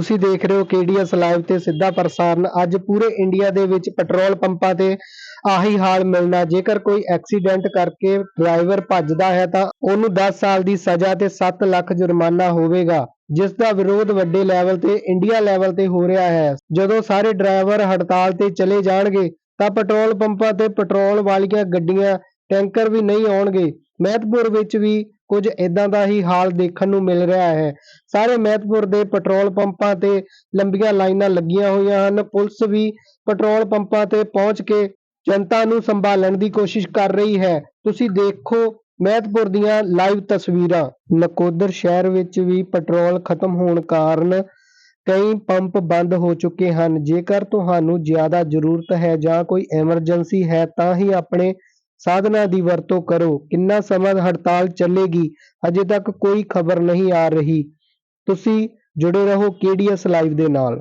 ਤੁਸੀਂ ਦੇਖ ਰਹੇ ਹੋ KDS ਲਾਈਵ ਤੇ ਸਿੱਧਾ ਪ੍ਰਸਾਰਣ ਅੱਜ ਪੂਰੇ ਇੰਡੀਆ ਦੇ ਵਿੱਚ ਪੈਟਰੋਲ ਪੰਪਾਂ ਤੇ ਆਹੀ ਹਾਲ ਮਿਲਣਾ। ਜੇਕਰ ਕੋਈ ਐਕਸੀਡੈਂਟ ਕਰਕੇ ਡਰਾਈਵਰ ਭੱਜਦਾ ਹੈ ਤਾਂ ਉਹਨੂੰ 10 ਸਾਲ ਦੀ ਸਜ਼ਾ ਤੇ 7 ਲੱਖ ਜੁਰਮਾਨਾ ਹੋਵੇਗਾ, ਜਿਸ ਦਾ ਵਿਰੋਧ ਵੱਡੇ ਲੈਵਲ ਤੇ, ਇੰਡੀਆ ਲੈਵਲ ਤੇ ਹੋ ਰਿਹਾ ਹੈ। ਜਦੋਂ ਸਾਰੇ ਡਰਾਈਵਰ ਹੜਤਾਲ ਤੇ ਚਲੇ ਜਾਣਗੇ, ਤਾਂ ਪੈਟਰੋਲ ਪੰਪਾਂ ਤੇ ਪੈਟਰੋਲ ਵਾਲੀਆਂ ਗੱਡੀਆਂ, ਟੈਂਕਰ ਵੀ ਨਹੀਂ ਆਉਣਗੇ। ਮਹਿਤਪੁਰ ਵਿੱਚ ਵੀ ਕੁਝ ਇਦਾਂ ਦਾ ਹੀ ਹਾਲ ਦੇਖਣ ਨੂੰ ਮਿਲ ਰਿਹਾ ਹੈ। ਸਾਰੇ ਮਹਿਤਪੁਰ ਦੇ ਪੈਟਰੋਲ ਪੰਪਾਂ ਤੇ ਲੰਬੀਆਂ ਲਾਈਨਾਂ ਲੱਗੀਆਂ ਹੋਈਆਂ ਹਨ। ਪੁਲਿਸ ਵੀ ਪੈਟਰੋਲ ਪੰਪਾਂ ਤੇ ਪਹੁੰਚ ਕੇ ਜਨਤਾ ਨੂੰ ਸੰਭਾਲਣ ਦੀ ਕੋਸ਼ਿਸ਼ ਕਰ ਰਹੀ ਹੈ। ਤੁਸੀਂ ਦੇਖੋ ਮਹਿਤਪੁਰ ਦੀਆਂ ਲਾਈਵ ਤਸਵੀਰਾਂ। ਨਕੋਦਰ ਸ਼ਹਿਰ ਵਿੱਚ ਵੀ ਪੈਟਰੋਲ ਖਤਮ ਹੋਣ ਕਾਰਨ ਕਈ ਪੰਪ ਬੰਦ ਹੋ ਚੁੱਕੇ ਹਨ। ਜੇਕਰ ਤੁਹਾਨੂੰ ਜ਼ਿਆਦਾ ਜ਼ਰੂਰਤ ਹੈ ਜਾਂ ਕੋਈ ਐਮਰਜੈਂਸੀ ਹੈ ਤਾਂ ਹੀ ਆਪਣੇ ਸਾਧਨਾਂ ਦੀ ਵਰਤੋਂ ਕਰੋ। ਕਿੰਨਾ ਸਮਾਂ ਹੜਤਾਲ ਚੱਲੇਗੀ ਅਜੇ ਤੱਕ ਕੋਈ ਖਬਰ ਨਹੀਂ ਆ ਰਹੀ। ਤੁਸੀਂ ਜੁੜੇ ਰਹੋ KDS ਲਾਈਵ ਦੇ ਨਾਲ।